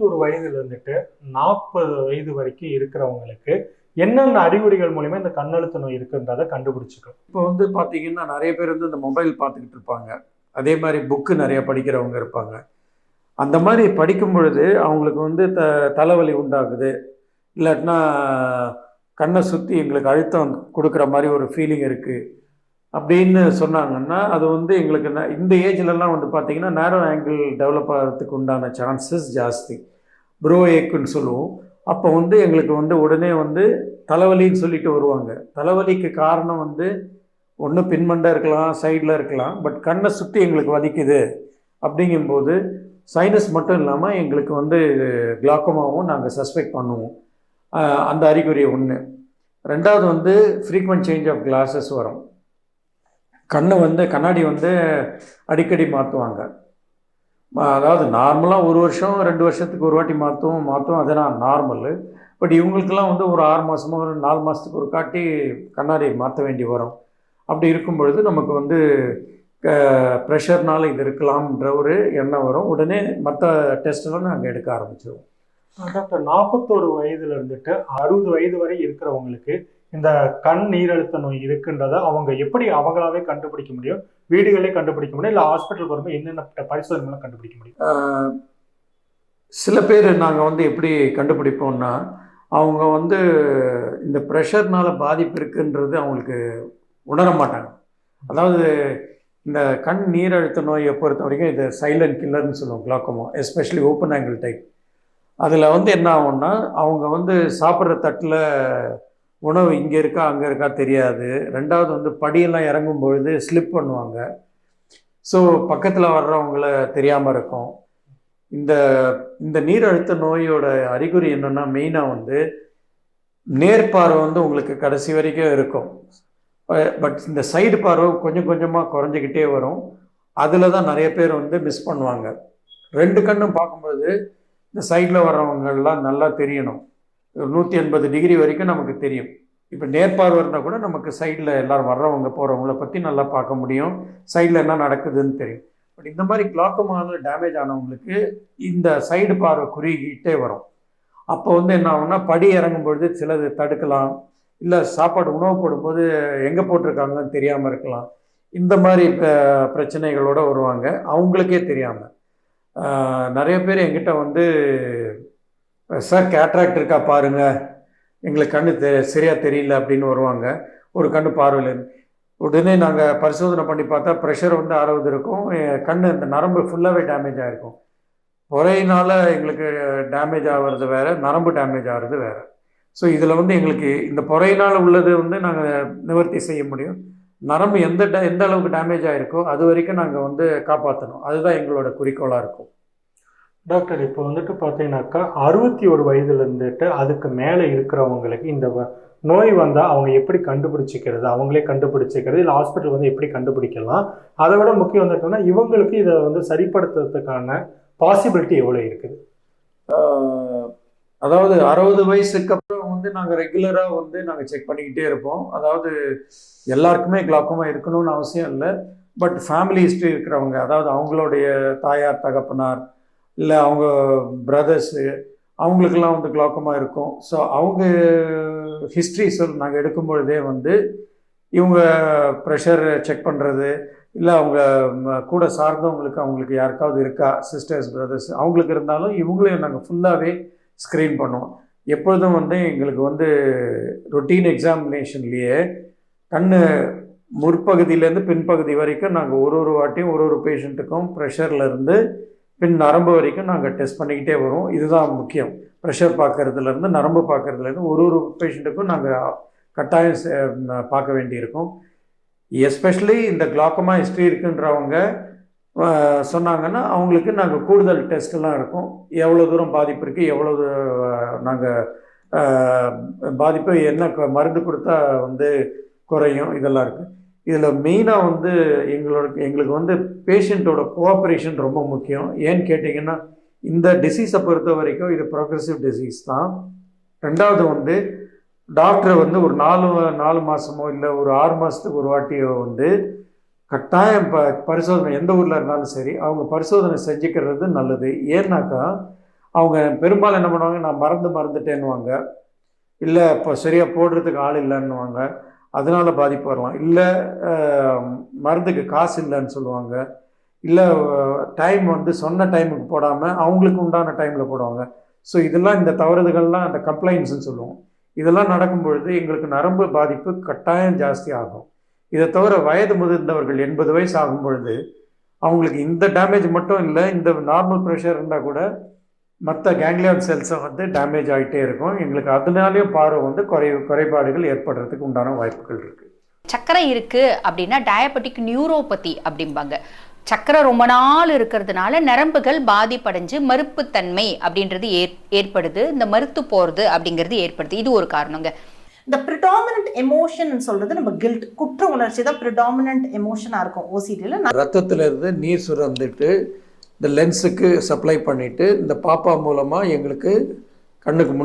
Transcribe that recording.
இருபத்தோரு வயதுல இருந்துட்டு நாற்பது வயது வரைக்கும் இருக்கிறவங்களுக்கு என்னென்ன அறிகுறிகள் மூலியமா இந்த கண்ணழுத்த நோய் இருக்குன்றதை கண்டுபிடிச்சிக்கலாம். இப்போ வந்து பார்த்தீங்கன்னா நிறைய பேர் வந்து இந்த மொபைல் பார்த்துக்கிட்டு இருப்பாங்க. அதே மாதிரி புக்கு நிறைய படிக்கிறவங்க இருப்பாங்க. அந்த மாதிரி படிக்கும் பொழுது அவங்களுக்கு வந்து த தலைவலி உண்டாகுது. இல்லாட்டினா கண்ணை சுற்றி எங்களுக்கு அழுத்தம் கொடுக்குற மாதிரி ஒரு ஃபீலிங் இருக்குது அப்படின்னு சொன்னாங்கன்னா அது வந்து எங்களுக்கு ந- இந்த ஏஜ்லலாம் வந்து பார்த்தீங்கன்னா நேரோ ஆங்கிள் டெவலப் ஆகிறதுக்கு உண்டான சான்சஸ் ஜாஸ்தி. ப்ரோ ஏக்குன்னு சொல்லுவோம். அப்போ வந்து எங்களுக்கு வந்து உடனே வந்து தலைவலின்னு சொல்லிட்டு வருவாங்க. தலைவலிக்கு காரணம் வந்து ஒன்று பின்மண்டாக இருக்கலாம் சைடில் இருக்கலாம் பட் கண்ணை சுற்றி எங்களுக்கு வலிக்குது. அப்படிங்கும்போது சைனஸ் மட்டும் இல்லாமல் எங்களுக்கு வந்து கிளாக்கோமாவும் நாங்கள் சஸ்பெக்ட் பண்ணுவோம். அந்த அறிகுறி ஒன்று ரெண்டாவது வந்து ஃப்ரீக்வெண்ட் சேஞ்ச் ஆஃப் கிளாஸஸ் வரும். கண்ணு வந்து கண்ணாடி வந்து அடிக்கடி மாற்றுவாங்க அதாவது நார்மலாக ஒரு வருஷம் ரெண்டு வருஷத்துக்கு ஒரு வாட்டி மாற்றுவோம் மாற்றுவோம் அதெல்லாம் நார்மலு. பட் இவங்களுக்கெல்லாம் வந்து ஒரு ஆறு மாதமோ ஒரு நாலு மாதத்துக்கு ஒரு காட்டி கண்ணாடி மாற்ற வேண்டி வரும். அப்படி இருக்கும் பொழுது நமக்கு வந்து ப்ரெஷர்னால இது இருக்கலாம்ன்ற ஒரு எண்ணம் வரும். உடனே மற்ற டெஸ்ட்டெல்லாம் நாங்கள் எடுக்க ஆரம்பிச்சிடுவோம் டாக்டர் நாற்பத்தோரு வயதுல இருந்துட்டு அறுபது வயது வரை இருக்கிறவங்களுக்கு இந்த கண் நீரழுத்த நோய் இருக்குன்றதை அவங்க எப்படி அவங்களாவே கண்டுபிடிக்க முடியும்? வீடுகளே கண்டுபிடிக்க முடியும்? இல்லை ஹாஸ்பிட்டல் வரும்போது என்னென்ன பரிசோதனை கண்டுபிடிக்க முடியும்? சில பேர் நாங்கள் வந்து எப்படி கண்டுபிடிப்போம்னா அவங்க வந்து இந்த ப்ரெஷர்னால பாதிப்பு இருக்குன்றது அவங்களுக்கு உணர மாட்டாங்க. அதாவது இந்த கண் நீரழுத்த நோயை பொறுத்த வரைக்கும் இது சைலண்ட் கில்லர்னு சொல்லுவோம் glaucoma especially open angle type அதில் வந்து என்ன ஆகும்னா அவங்க வந்து சாப்பிட்ற தட்டில் உணவு இங்கே இருக்கா அங்கே இருக்கா தெரியாது. ரெண்டாவது வந்து படியெல்லாம் இறங்கும் பொழுது ஸ்லிப் பண்ணுவாங்க. ஸோ பக்கத்தில் வர்றவங்கள தெரியாமல் இருக்கும். இந்த இந்த நீரழுத்த நோயோட அறிகுறி என்னென்னா மெயினாக வந்து நேர்பார்வை வந்து உங்களுக்கு கடைசி வரைக்கும் இருக்கும். பட் இந்த சைடு பார்வை கொஞ்சம் கொஞ்சமாக குறைஞ்சிக்கிட்டே வரும். அதில் தான் நிறைய பேர் வந்து மிஸ் பண்ணுவாங்க. ரெண்டு கண்ணும் பார்க்கும்போது இந்த சைடில் வர்றவங்கள்லாம் நல்லா தெரியணும். நூற்றி எண்பது டிகிரி வரைக்கும் நமக்கு தெரியும். இப்போ நேர்பார்வை இருந்தால் கூட நமக்கு சைடில் எல்லோரும் வர்றவங்க போகிறவங்கள பற்றி நல்லா பார்க்க முடியும். சைடில் என்ன நடக்குதுன்னு தெரியும். பட் இந்த மாதிரி கிளாக்குமான டேமேஜ் ஆனவங்களுக்கு இந்த சைடு பார்வை குறுகிட்டே வரும். அப்போ வந்து என்ன ஆகும்னா படி இறங்கும் பொழுது சிலது தடுக்கலாம். இல்லை சாப்பாடு உணவு போடும்போது எங்கே போட்டிருக்காங்கன்னு தெரியாமல் இருக்கலாம். இந்த மாதிரி பிரச்சனைகளோடு வருவாங்க. அவங்களுக்கே தெரியாமல் நிறைய பேர் எங்கிட்ட வந்து சார் கேட்ராக்ட் இருக்கா பாருங்கள் எங்களுக்கு கண்ணு தெ சரியாக தெரியல அப்படின்னு வருவாங்க. ஒரு கண்ணு பார்வையில். உடனே நாங்கள் பரிசோதனை பண்ணி பார்த்தா ப்ரெஷர் வந்து அறுபது இருக்கும். என் அந்த இந்த நரம்பு ஃபுல்லாகவே டேமேஜ் ஆகிருக்கும் பொறையினால் எங்களுக்கு டேமேஜ் ஆகிறது வேறு நரம்பு டேமேஜ் ஆகிறது வேறு. ஸோ இதில் வந்து எங்களுக்கு இந்த பொறையினால் உள்ளது வந்து நாங்கள் நிவர்த்தி செய்ய முடியும். நரம்பு எந்த எந்த அளவுக்கு டேமேஜ் ஆகிருக்கோ அது வரைக்கும் நாங்கள் வந்து காப்பாற்றணும் அதுதான் எங்களோட குறிக்கோளாக இருக்கும். டாக்டர் இப்போ வந்துட்டு பார்த்தீங்கன்னாக்கா அறுபத்தி ஒரு வயதுல இருந்துட்டு அதுக்கு மேலே இருக்கிறவங்களுக்கு இந்த வ- நோய் வந்தால் அவங்க எப்படி கண்டுபிடிச்சிக்கிறது? அவங்களே கண்டுபிடிச்சிக்கிறது இல்லை ஹாஸ்பிட்டல் வந்து எப்படி கண்டுபிடிக்கலாம்? அதை விட முக்கியம் வந்துட்டோம்னா இவங்களுக்கு இதை வந்து சரிப்படுத்துறதுக்கான பாசிபிலிட்டி எவ்வளோ இருக்குது? அதாவது அறுபது வயசுக்கு அப்புறம் வந்து நாங்கள் ரெகுலராக வந்து நாங்கள் செக் பண்ணிக்கிட்டே இருப்போம். அதாவது எல்லாருக்குமே கிளாக்கோமா இருக்கணும்னு அவசியம் இல்லை. பட் ஃபேமிலி ஹிஸ்ட்ரி இருக்கிறவங்க அதாவது அவங்களுடைய தாயார் தகப்பனார் இல்லை அவங்க பிரதர்ஸு அவங்களுக்கெல்லாம் வந்து கிளாக்கோமா இருக்கும். ஸோ அவங்க ஹிஸ்ட்ரி சொல் நாங்கள் எடுக்கும் பொழுதே வந்து இவங்க ப்ரெஷர் செக் பண்ணுறது இல்லை அவங்க கூட சார்ந்தவங்களுக்கு அவங்களுக்கு யாருக்காவது இருக்கா? சிஸ்டர்ஸ் பிரதர்ஸ் அவங்களுக்கு இருந்தாலும் இவங்களையும் நாங்கள் ஃபுல்லாகவே ஸ்க்ரீன் பண்ணுவோம். எப்பொழுதும் வந்து எங்களுக்கு வந்து ரொட்டீன் எக்ஸாமினேஷன்லேயே கண் முற்பகுதியிலேருந்து பின்பகுதி வரைக்கும் நாங்கள் ஒரு ஒரு வாட்டியும் ஒரு ஒரு பேஷண்ட்டுக்கும் ப்ரெஷர்லேருந்து பின் நரம்பு வரைக்கும் நாங்கள் டெஸ்ட் பண்ணிக்கிட்டே வரோம். இதுதான் முக்கியம். ப்ரெஷர் பார்க்குறதுலேருந்து நரம்பு பார்க்கறதுலேருந்து ஒரு ஒரு பேஷண்ட்டுக்கும் நாங்கள் கட்டாயம் பார்க்க வேண்டியிருக்கும். எஸ்பெஷலி இந்த கிளாக்கமா ஹிஸ்ட்ரி இருக்குன்றவங்க சொன்னாங்கன்னா அவங்களுக்கு நாங்கள் கூடுதல் டெஸ்ட்லாம் இருக்கும். எவ்வளோ தூரம் பாதிப்பு இருக்குது எவ்வளோ நாங்கள் பாதிப்பு என்ன மருந்து கொடுத்தா வந்து குறையும் இதெல்லாம் இருக்குது இதில் மெயினாக வந்து எங்களோட எங்களுக்கு வந்து பேஷண்ட்டோட கோஆப்ரேஷன் ரொம்ப முக்கியம். ஏன்னு கேட்டிங்கன்னா இந்த டிசீஸை பொறுத்த வரைக்கும் இது ப்ரோக்ரஸிவ் டிசீஸ் தான். ரெண்டாவது வந்து டாக்டர் வந்து ஒரு நாலு நாலு மாதமோ இல்லை ஒரு ஆறு மாதத்துக்கு ஒரு வாட்டியோ வந்து கட்டாயம் ப பரிசோதனை எந்த ஊரில் இருந்தாலும் சரி அவங்க பரிசோதனை செஞ்சுக்கிறது நல்லது. ஏன்னாக்கா அவங்க பெரும்பாலும் என்ன பண்ணுவாங்க நான் மறந்து மறந்துட்டேன்னுவாங்க. இல்லை இப்போ சரியாக போடுறதுக்கு ஆள் இல்லைன்னுவாங்க. அதனால் பாதிப்பு வரலாம். இல்லை மருந்துக்கு காசு இல்லைன்னு சொல்லுவாங்க. இல்லை டைம் வந்து சொன்ன டைமுக்கு போடாமல் அவங்களுக்கு உண்டான டைமில் போடுவாங்க. ஸோ இதெல்லாம் இந்த தவறுதுகள்லாம் அந்த கம்ப்ளைண்ட்ஸ்ன்னு சொல்லுவோம். இதெல்லாம் நடக்கும் பொழுது எங்களுக்கு நரம்பு பாதிப்பு கட்டாயம் ஜாஸ்தி ஆகும். இதை தவிர வயது முதிர்ந்தவர்கள் எண்பது வயசு ஆகும் பொழுது அவங்களுக்கு இந்த டேமேஜ் மட்டும் இல்லை இந்த நார்மல் ப்ரெஷர் இருந்தால் கூட மற்ற கேங்லியான் செல்ஸை வந்து டேமேஜ் ஆகிட்டே இருக்கும். எங்களுக்கு அதனாலேயும் பார்வை வந்து குறை குறைபாடுகள் ஏற்படுறதுக்கு உண்டான வாய்ப்புகள் இருக்குது சர்க்கரை இருக்கு அப்படின்னா டயபெட்டிக் நியூரோபதி அப்படிம்பாங்க. சர்க்கரை ரொம்ப நாள் இருக்கிறதுனால நரம்புகள் பாதிப்படைஞ்சு மறுப்புத்தன்மை அப்படின்றது ஏற் ஏற்படுது. இந்த மறுத்து போறது அப்படிங்கிறது ஏற்படுது. இது ஒரு காரணங்க. இந்த ப்ரிடாமினன்ட் எமோஷன் சொல்றது நம்ம கில்ட் குற்ற உணர்ச்சி தான் ப்ரிடாமினன்ட் எமோஷனா இருக்கும். ஓசிடியில் ரத்தத்துல இருந்து நீர் சுரந்துட்டு இந்த லென்ஸுக்கு சப்ளை பண்ணிட்டு இந்த பாப்பா மூலமாக எங்களுக்கு கண்ணுக்கு முன்